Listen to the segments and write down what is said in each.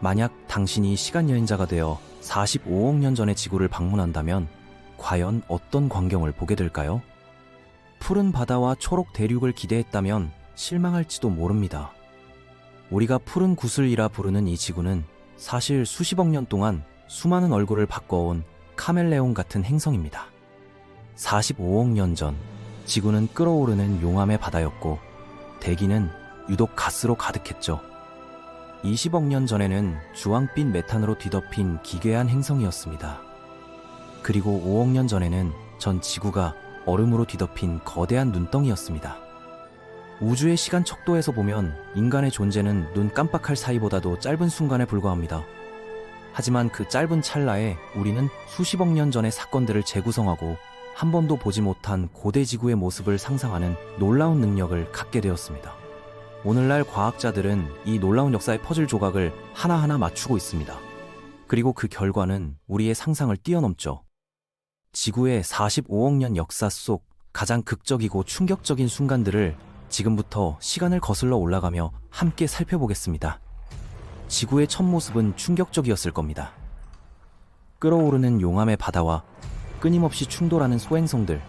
만약 당신이 시간여행자가 되어 45억 년 전의 지구를 방문한다면 과연 어떤 광경을 보게 될까요? 푸른 바다와 초록 대륙을 기대했다면 실망할지도 모릅니다. 우리가 푸른 구슬이라 부르는 이 지구는 사실 수십억 년 동안 수많은 얼굴을 바꿔온 카멜레온 같은 행성입니다. 45억 년 전, 지구는 끓어오르는 용암의 바다였고, 대기는 유독 가스로 가득했죠. 20억 년 전에는 주황빛 메탄으로 뒤덮인 기괴한 행성이었습니다. 그리고 5억 년 전에는 전 지구가 얼음으로 뒤덮인 거대한 눈덩이였습니다. 우주의 시간 척도에서 보면 인간의 존재는 눈 깜빡할 사이보다도 짧은 순간에 불과합니다. 하지만 그 짧은 찰나에 우리는 수십억 년 전의 사건들을 재구성하고 한 번도 보지 못한 고대 지구의 모습을 상상하는 놀라운 능력을 갖게 되었습니다. 오늘날 과학자들은 이 놀라운 역사의 퍼즐 조각을 하나하나 맞추고 있습니다. 그리고 그 결과는 우리의 상상을 뛰어넘죠. 지구의 45억 년 역사 속 가장 극적이고 충격적인 순간들을 지금부터 시간을 거슬러 올라가며 함께 살펴보겠습니다. 지구의 첫 모습은 충격적이었을 겁니다. 끓어오르는 용암의 바다와 끊임없이 충돌하는 소행성들.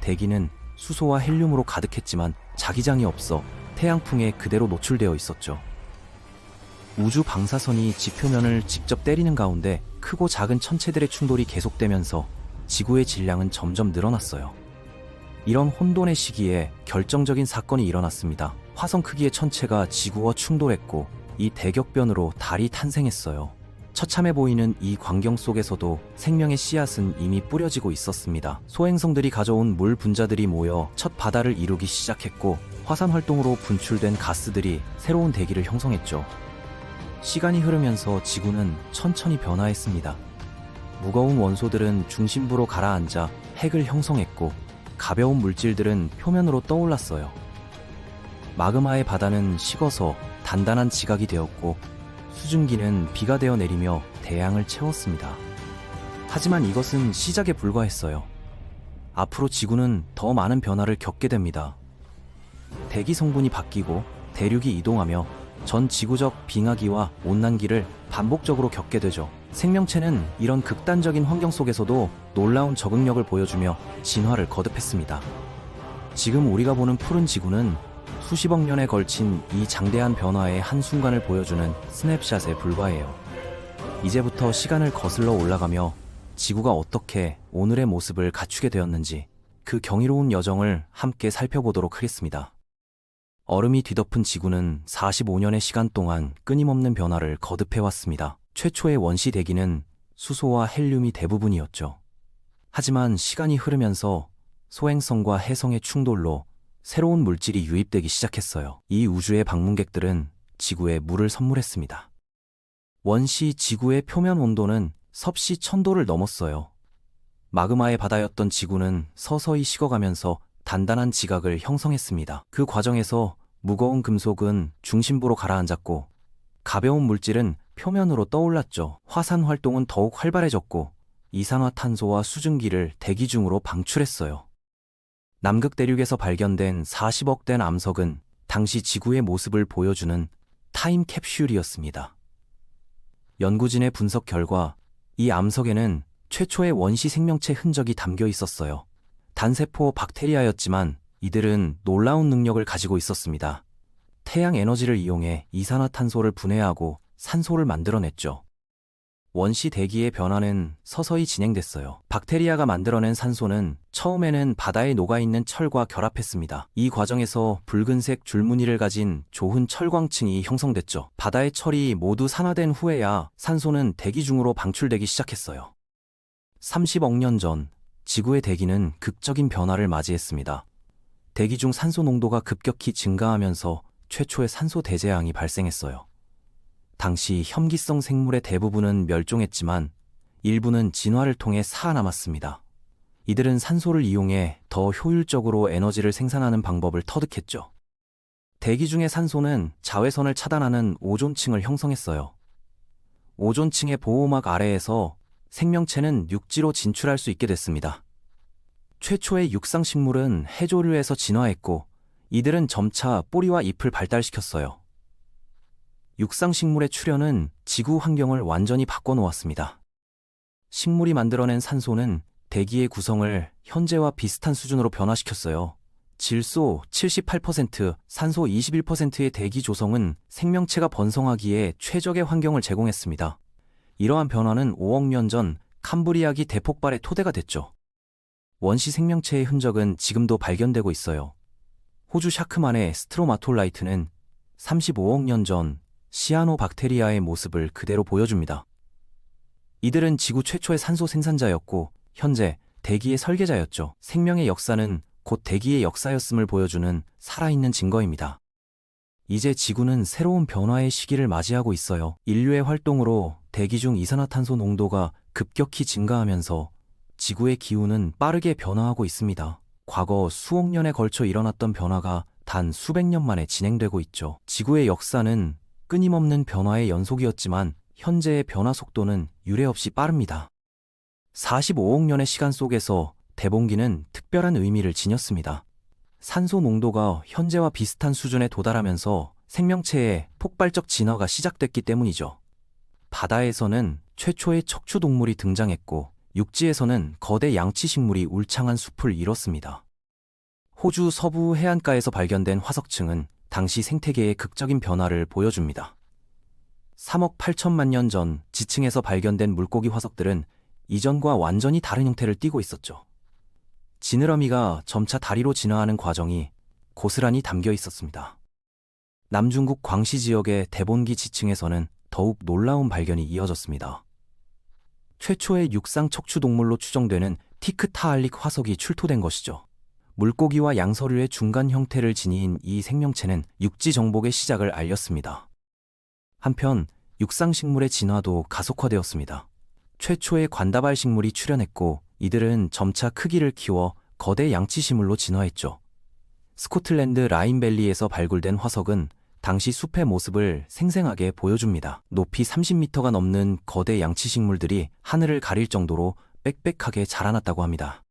대기는 수소와 헬륨으로 가득했지만 자기장이 없어 태양풍에 그대로 노출되어 있었죠. 우주 방사선이 지표면을 직접 때리는 가운데 크고 작은 천체들의 충돌이 계속되면서 지구의 질량은 점점 늘어났어요. 이런 혼돈의 시기에 결정적인 사건이 일어났습니다. 화성 크기의 천체가 지구와 충돌했고 이 대격변으로 달이 탄생했어요. 처참해 보이는 이 광경 속에서도 생명의 씨앗은 이미 뿌려지고 있었습니다. 소행성들이 가져온 물 분자들이 모여 첫 바다를 이루기 시작했고 화산 활동으로 분출된 가스들이 새로운 대기를 형성했죠. 시간이 흐르면서 지구는 천천히 변화했습니다. 무거운 원소들은 중심부로 가라앉아 핵을 형성했고 가벼운 물질들은 표면으로 떠올랐어요. 마그마의 바다는 식어서 단단한 지각이 되었고 수증기는 비가 되어 내리며 대양을 채웠습니다. 하지만 이것은 시작에 불과했어요. 앞으로 지구는 더 많은 변화를 겪게 됩니다. 대기 성분이 바뀌고 대륙이 이동하며 전 지구적 빙하기와 온난기를 반복적으로 겪게 되죠. 생명체는 이런 극단적인 환경 속에서도 놀라운 적응력을 보여주며 진화를 거듭했습니다. 지금 우리가 보는 푸른 지구는 수십억 년에 걸친 이 장대한 변화의 한순간을 보여주는 스냅샷에 불과해요. 이제부터 시간을 거슬러 올라가며 지구가 어떻게 오늘의 모습을 갖추게 되었는지 그 경이로운 여정을 함께 살펴보도록 하겠습니다. 얼음이 뒤덮은 지구는 45년의 시간 동안 끊임없는 변화를 거듭해왔습니다. 최초의 원시 대기는 수소와 헬륨이 대부분이었죠. 하지만 시간이 흐르면서 소행성과 해성의 충돌로 새로운 물질이 유입되기 시작했어요. 이 우주의 방문객들은 지구에 물을 선물했습니다. 원시 지구의 표면 온도는 섭씨 천도를 넘었어요. 마그마의 바다였던 지구는 서서히 식어가면서 단단한 지각을 형성했습니다. 그 과정에서 무거운 금속은 중심부로 가라앉았고 가벼운 물질은 표면으로 떠올랐죠. 화산 활동은 더욱 활발해졌고 이산화탄소와 수증기를 대기 중으로 방출했어요. 남극 대륙에서 발견된 40억 된 암석은 당시 지구의 모습을 보여주는 타임 캡슐이었습니다. 연구진의 분석 결과 이 암석에는 최초의 원시 생명체 흔적이 담겨 있었어요. 단세포 박테리아였지만 이들은 놀라운 능력을 가지고 있었습니다. 태양 에너지를 이용해 이산화탄소를 분해하고 산소를 만들어냈죠. 원시 대기의 변화는 서서히 진행됐어요. 박테리아가 만들어낸 산소는 처음에는 바다에 녹아있는 철과 결합했습니다. 이 과정에서 붉은색 줄무늬를 가진 조흔 철광층이 형성됐죠. 바다의 철이 모두 산화된 후에야 산소는 대기 중으로 방출되기 시작했어요. 30억 년 전, 지구의 대기는 극적인 변화를 맞이했습니다. 대기 중 산소 농도가 급격히 증가하면서 최초의 산소 대재앙이 발생했어요. 당시 혐기성 생물의 대부분은 멸종했지만 일부는 진화를 통해 살아남았습니다. 이들은 산소를 이용해 더 효율적으로 에너지를 생산하는 방법을 터득했죠. 대기 중의 산소는 자외선을 차단하는 오존층을 형성했어요. 오존층의 보호막 아래에서 생명체는 육지로 진출할 수 있게 됐습니다. 최초의 육상식물은 해조류에서 진화했고 이들은 점차 뿌리와 잎을 발달시켰어요. 육상식물의 출현은 지구 환경을 완전히 바꿔놓았습니다. 식물이 만들어낸 산소는 대기의 구성을 현재와 비슷한 수준으로 변화시켰어요. 질소 78%, 산소 21%의 대기 조성은 생명체가 번성하기에 최적의 환경을 제공했습니다. 이러한 변화는 5억 년 전 캄브리아기 대폭발의 토대가 됐죠. 원시 생명체의 흔적은 지금도 발견되고 있어요. 호주 샤크만의 스트로마톨라이트는 35억 년 전 시아노박테리아의 모습을 그대로 보여줍니다. 이들은 지구 최초의 산소 생산자였고 현재 대기의 설계자였죠. 생명의 역사는 곧 대기의 역사였음을 보여주는 살아있는 증거입니다. 이제 지구는 새로운 변화의 시기를 맞이하고 있어요. 인류의 활동으로 대기 중 이산화탄소 농도가 급격히 증가하면서 지구의 기후는 빠르게 변화하고 있습니다. 과거 수억 년에 걸쳐 일어났던 변화가 단 수백 년 만에 진행되고 있죠. 지구의 역사는 끊임없는 변화의 연속이었지만 현재의 변화 속도는 유례없이 빠릅니다. 45억 년의 시간 속에서 대봉기는 특별한 의미를 지녔습니다. 산소 농도가 현재와 비슷한 수준에 도달하면서 생명체의 폭발적 진화가 시작됐기 때문이죠. 바다에서는 최초의 척추 동물이 등장했고 육지에서는 거대 양치식물이 울창한 숲을 이뤘습니다. 호주 서부 해안가에서 발견된 화석층은 당시 생태계의 극적인 변화를 보여줍니다. 3억 8천만 년 전 지층에서 발견된 물고기 화석들은 이전과 완전히 다른 형태를 띠고 있었죠. 지느러미가 점차 다리로 진화하는 과정이 고스란히 담겨 있었습니다. 남중국 광시 지역의 대본기 지층에서는 더욱 놀라운 발견이 이어졌습니다. 최초의 육상 척추 동물로 추정되는 티크타알릭 화석이 출토된 것이죠. 물고기와 양서류의 중간 형태를 지닌 이 생명체는 육지 정복의 시작을 알렸습니다. 한편 육상 식물의 진화도 가속화되었습니다. 최초의 관다발 식물이 출현했고 이들은 점차 크기를 키워 거대 양치식물로 진화했죠. 스코틀랜드 라인밸리에서 발굴된 화석은 당시 숲의 모습을 생생하게 보여줍니다. 높이 30m가 넘는 거대 양치식물들이 하늘을 가릴 정도로 빽빽하게 자라났다고 합니다.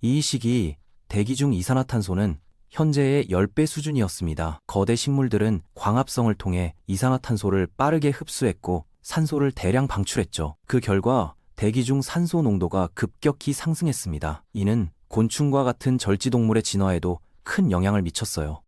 이 시기 대기 중 이산화탄소는 현재의 10배 수준이었습니다. 거대 식물들은 광합성을 통해 이산화탄소를 빠르게 흡수했고 산소를 대량 방출했죠. 그 결과 대기 중 산소 농도가 급격히 상승했습니다. 이는 곤충과 같은 절지동물의 진화에도 큰 영향을 미쳤어요.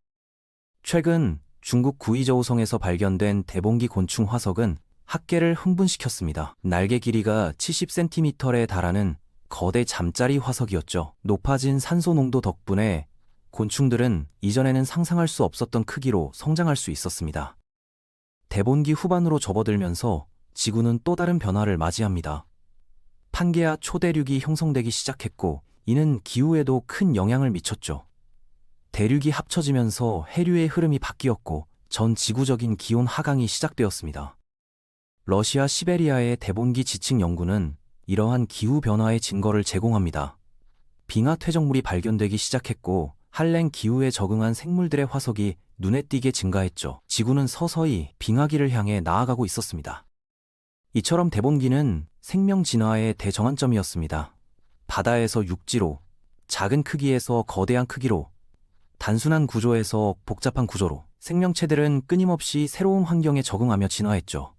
최근 중국 구이저우성에서 발견된 대봉기 곤충 화석은 학계를 흥분시켰습니다. 날개 길이가 70cm에 달하는 거대 잠자리 화석이었죠. 높아진 산소 농도 덕분에 곤충들은 이전에는 상상할 수 없었던 크기로 성장할 수 있었습니다. 대본기 후반으로 접어들면서 지구는 또 다른 변화를 맞이합니다. 판게아 초대륙이 형성되기 시작했고 이는 기후에도 큰 영향을 미쳤죠. 대륙이 합쳐지면서 해류의 흐름이 바뀌었고 전 지구적인 기온 하강이 시작되었습니다. 러시아 시베리아의 대본기 지층 연구는 이러한 기후 변화의 증거를 제공합니다. 빙하 퇴적물이 발견되기 시작했고 한랭 기후에 적응한 생물들의 화석이 눈에 띄게 증가했죠. 지구는 서서히 빙하기를 향해 나아가고 있었습니다. 이처럼 대본기는 생명 진화의 대정한점이었습니다. 바다에서 육지로, 작은 크기에서 거대한 크기로, 단순한 구조에서 복잡한 구조로 생명체들은 끊임없이 새로운 환경에 적응하며 진화했죠.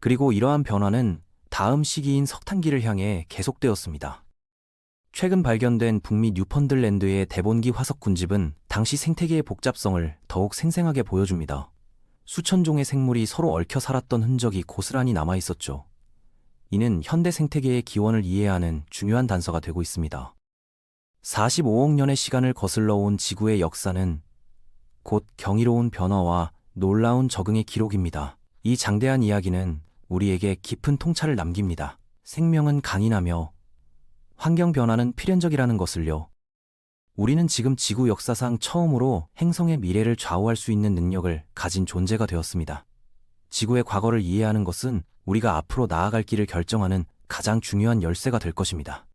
그리고 이러한 변화는 다음 시기인 석탄기를 향해 계속되었습니다. 최근 발견된 북미 뉴펀들랜드의 대본기 화석 군집은 당시 생태계의 복잡성을 더욱 생생하게 보여줍니다. 수천 종의 생물이 서로 얽혀 살았던 흔적이 고스란히 남아 있었죠. 이는 현대 생태계의 기원을 이해하는 중요한 단서가 되고 있습니다. 45억 년의 시간을 거슬러 온 지구의 역사는 곧 경이로운 변화와 놀라운 적응의 기록입니다. 이 장대한 이야기는 우리에게 깊은 통찰을 남깁니다. 생명은 강인하며 환경 변화는 필연적이라는 것을요. 우리는 지금 지구 역사상 처음으로 행성의 미래를 좌우할 수 있는 능력을 가진 존재가 되었습니다. 지구의 과거를 이해하는 것은 우리가 앞으로 나아갈 길을 결정하는 가장 중요한 열쇠가 될 것입니다.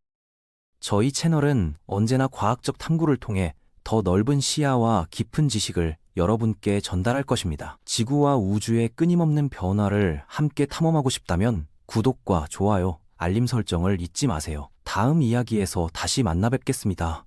저희 채널은 언제나 과학적 탐구를 통해 더 넓은 시야와 깊은 지식을 여러분께 전달할 것입니다. 지구와 우주의 끊임없는 변화를 함께 탐험하고 싶다면 구독과 좋아요, 알림 설정을 잊지 마세요. 다음 이야기에서 다시 만나 뵙겠습니다.